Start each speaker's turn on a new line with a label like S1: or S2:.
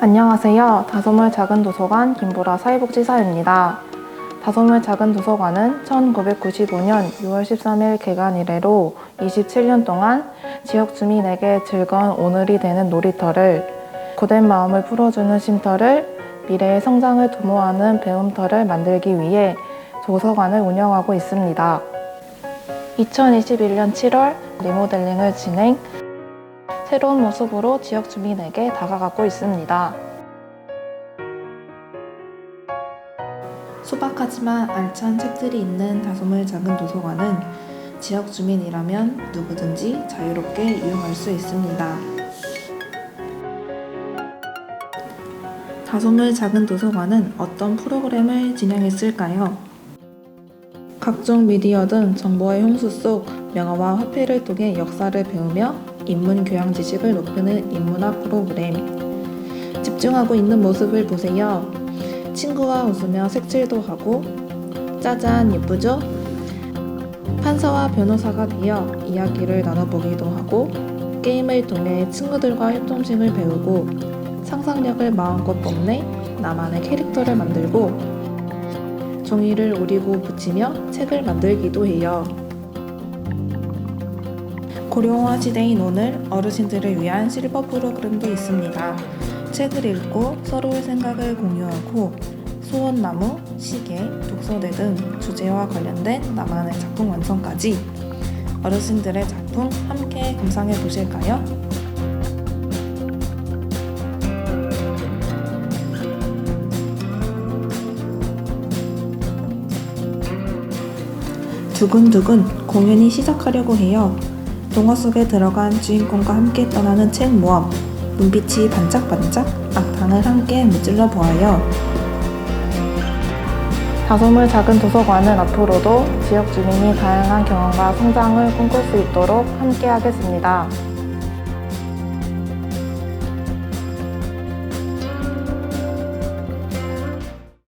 S1: 안녕하세요. 다솜을 작은 도서관 김보라 사회복지사입니다. 다솜을 작은 도서관은 1995년 6월 13일 개관 이래로 27년 동안 지역 주민에게 즐거운 오늘이 되는 놀이터를 고된 마음을 풀어주는 쉼터를 미래의 성장을 도모하는 배움터를 만들기 위해 도서관을 운영하고 있습니다. 2021년 7월 리모델링을 진행, 새로운 모습으로 지역 주민에게 다가가고 있습니다. 소박하지만 알찬 책들이 있는 다솜을 작은 도서관은 지역 주민이라면 누구든지 자유롭게 이용할 수 있습니다. 다솜을 작은 도서관은 어떤 프로그램을 진행했을까요? 각종 미디어 등 정보의 홍수 속 명화와 화폐를 통해 역사를 배우며 인문 교양 지식을 높이는 인문학 프로그램. 집중하고 있는 모습을 보세요. 친구와 웃으며 색칠도 하고 짜잔 예쁘죠? 판사와 변호사가 되어 이야기를 나눠보기도 하고 게임을 통해 친구들과 협동심을 배우고 상상력을 마음껏 뽐내 나만의 캐릭터를 만들고 종이를 오리고 붙이며 책을 만들기도 해요. 고령화 시대인 오늘 어르신들을 위한 실버 프로그램도 있습니다. 책을 읽고 서로의 생각을 공유하고 소원나무, 시계, 독서대 등 주제와 관련된 나만의 작품 완성까지 어르신들의 작품 함께 감상해 보실까요? 두근두근 공연이 시작하려고 해요. 동화 속에 들어간 주인공과 함께 떠나는 책 모험. 눈빛이 반짝반짝 악당을 함께 무찔러 보아요. 다솜을 작은 도서관은 앞으로도 지역 주민이 다양한 경험과 성장을 꿈꿀 수 있도록 함께 하겠습니다.